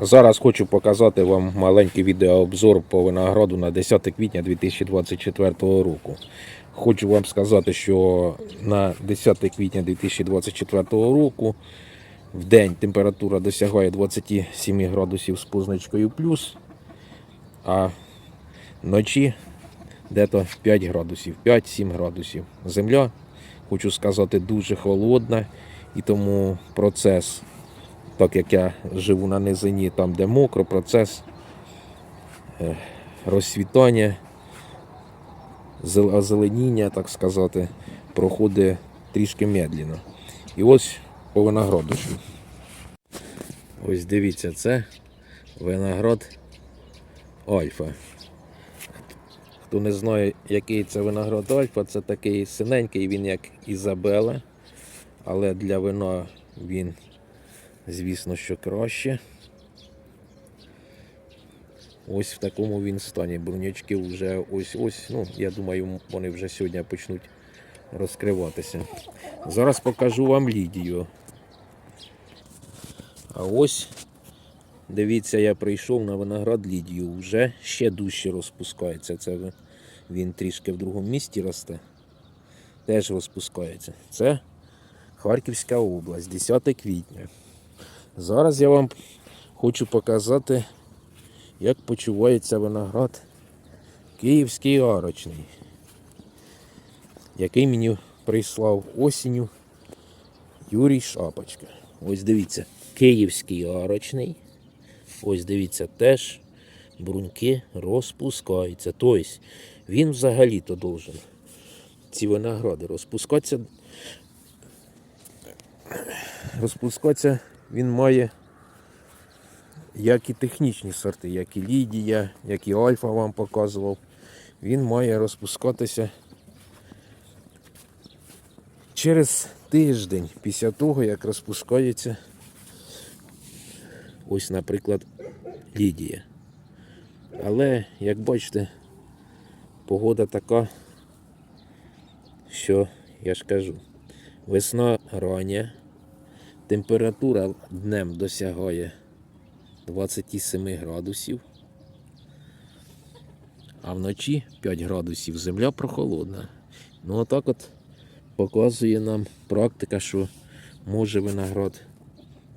Зараз хочу показати вам маленький відеообзор по винограду на 10 квітня 2024 року. Хочу вам сказати, що на 10 квітня 2024 року в день температура досягає 27 градусів з позначкою плюс, а вночі дето 5 градусів, 5-7 градусів. Земля, хочу сказати, дуже холодна, і тому процес так як я живу на низині, там де мокро, процес е, розсвітання, озеленіння, так сказати, проходить трішки медленно. І ось по винограду. Ось дивіться, це виноград Альфа. Хто не знає, який це виноград Альфа, це такий синенький, він як Ізабела, але для вина він звісно, що краще. Ось в такому він стані. Брунячки вже ось-ось. Ну, я думаю, вони вже сьогодні почнуть розкриватися. Зараз покажу вам Лідію. А ось, дивіться, я прийшов на виноград Лідію. Вже ще дужче розпускається. Це він трішки в другому місті росте. Теж розпускається. Це Харківська область, 10 квітня. Зараз я вам хочу показати, як почувається виноград Київський арочний, який мені прислав осінню Юрій Шапочка. Ось дивіться, Київський арочний. Ось дивіться, теж бруньки розпускаються. Тобто він взагалі-то должен ці виногради розпускатися. Розпускатися він має як і технічні сорти, як і Лідія, як і Альфа вам показував. Він має розпускатися через тиждень після того, як розпускається ось, наприклад, Лідія. Але, як бачите, погода така, що я ж кажу, весна рання. Температура днем досягає 27 градусів, а вночі 5 градусів. Земля прохолодна. Ну, отак от показує нам практика, що може виноград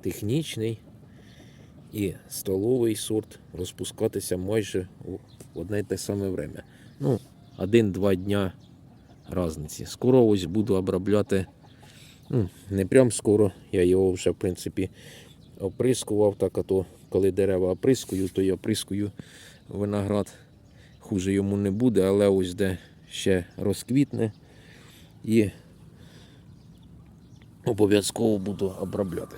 технічний і столовий сорт розпускатися майже в одне й те саме время. Ну, один-два дня різниці. Скоро ось буду обробляти. Ну, не прям скоро. Я його вже, в принципі, оприскував. Так, а то коли дерева оприскую, то я оприскую виноград. Хуже йому не буде, але ось де ще розквітне і обов'язково буду обробляти.